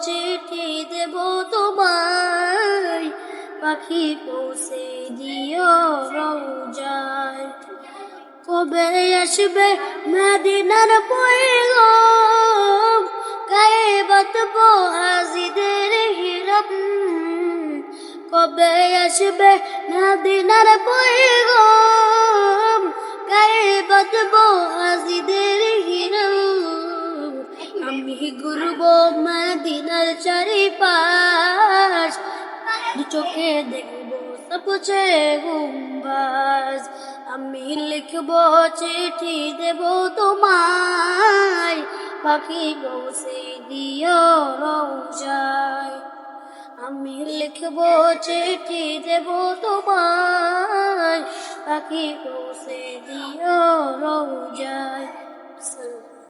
চিঠি দেব তোমায়। পাখি পৌঁছে দিও রোজায় কবে আসবে মদিনার পয়গম? গায়ে বাতব হাজিদের হিরম কবে আসবে মদিনার পয়গম? ঘুরব মদিনার চারিপাশ। দু চোখে দেখব সবচে গুম্বাজ। আমি লিখব চিঠি দেব তোমায়। পাখি বসে দিও রোজায়। আমি লিখব চিঠি দেব তোমায়। পাখি বসে দিও